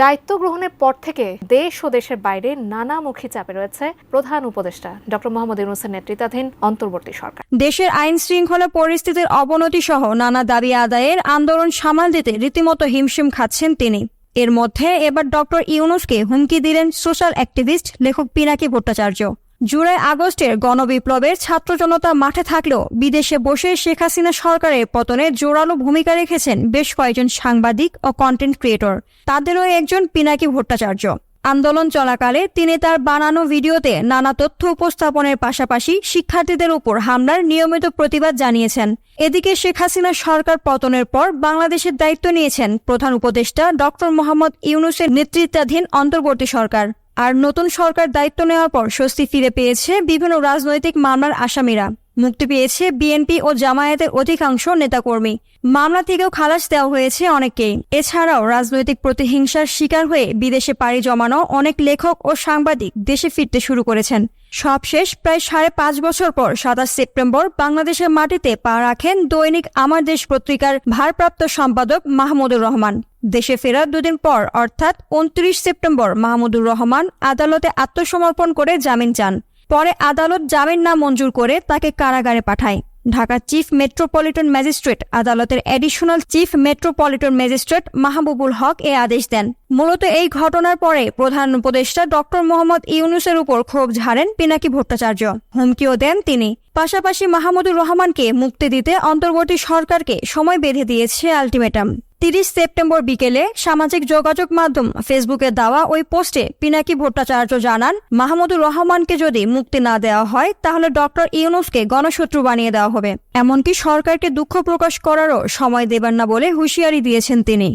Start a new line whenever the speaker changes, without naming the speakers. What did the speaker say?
দায়িত্ব গ্রহণের পর থেকে দেশ ও দেশের বাইরে নানামুখী চাপে রয়েছে প্রধান উপদেষ্টা ডক্টর মোহাম্মদ ইউনুসের নেতৃত্বাধীন অন্তর্বর্তী সরকার।
দেশের আইন শৃঙ্খলা পরিস্থিতির অবনতি সহ নানা দাবি আদায়ের আন্দোলন সামাল দিতে রীতিমতো হিমশিম খাচ্ছেন তিনি। এর মধ্যে এবার ডক্টর ইউনুসকে হুমকি দিলেন সোশ্যাল অ্যাক্টিভিস্ট লেখক পিনাকি ভট্টাচার্য। জুলাই আগস্টের গণবিপ্লবের ছাত্র জনতা মাঠে থাকলেও বিদেশে বসে শেখ হাসিনা সরকারের পতনে জোরালো ভূমিকা রেখেছেন বেশ কয়েকজন সাংবাদিক ও কন্টেন্ট ক্রিয়েটর তাদেরও একজন পিনাকি ভট্টাচার্য। আন্দোলন চলাকালে তিনি তার বানানো ভিডিওতে নানা তথ্য উপস্থাপনের পাশাপাশি শিক্ষার্থীদের উপর হামলার নিয়মিত প্রতিবাদ জানিয়েছেন। এদিকে শেখ হাসিনা সরকার পতনের পর বাংলাদেশের দায়িত্ব নিয়েছেন প্রধান উপদেষ্টা ডক্টর মোহাম্মদ ইউনুসের নেতৃত্বাধীন অন্তর্বর্তী সরকার। আর নতুন সরকার দায়িত্ব নেওয়ার পর স্বস্তি ফিরে পেয়েছে বিভিন্ন রাজনৈতিক মামলার আসামিরা। মুক্তি পেয়েছে বিএনপি ও জামায়াতের অধিকাংশ নেতাকর্মী। মামলা থেকেও খালাস দেওয়া হয়েছে অনেককেই। এছাড়াও রাজনৈতিক প্রতিহিংসার শিকার হয়ে বিদেশে পাড়ি জমানো অনেক লেখক ও সাংবাদিক দেশে ফিরতে শুরু করেছেন। সবশেষ প্রায় সাড়ে পাঁচ বছর পর সাতাশ সেপ্টেম্বর বাংলাদেশের মাটিতে পা রাখেন দৈনিক আমার দেশ পত্রিকার ভারপ্রাপ্ত সম্পাদক মাহমুদুর রহমান। দেশে ফেরার দুদিন পর, অর্থাৎ উনত্রিশ সেপ্টেম্বর, মাহমুদুর রহমান আদালতে আত্মসমর্পণ করে জামিন চান। পরে আদালত জামিন না মঞ্জুর করে তাকে কারাগারে পাঠায়। ঢাকা চিফ মেট্রোপলিটন ম্যাজিস্ট্রেট আদালতের additional chief metropolitan magistrate Mahbubul Haque এ আদেশ দেন। মূলত এই ঘটনার পরে প্রধান উপদেষ্টা ডক্টর মোহাম্মদ ইউনুসের উপর ক্ষোভ ঝাড়েন পিনাকি ভট্টাচার্য। হুমকিও দেন তিনি। পাশাপাশি মাহমুদুর রহমানকে মুক্তি দিতে অন্তর্বর্তী সরকারকে সময় বেঁধে দিয়েছে আলটিমেটাম। তিরিশ সেপ্টেম্বর বিকেলে সামাজিক যোগাযোগ মাধ্যম ফেসবুকে দেওয়া ওই পোস্টে পিনাকি ভট্টাচার্য জানান, মাহমুদুর রহমানকে যদি মুক্তি না দেওয়া হয়, তাহলে ডক্টর ইউনুসকে গণশত্রু বানিয়ে দেওয়া হবে। এমনকি সরকারকে দুঃখ প্রকাশ করারও সময় দেবেন না বলে হুঁশিয়ারি দিয়েছেন তিনি।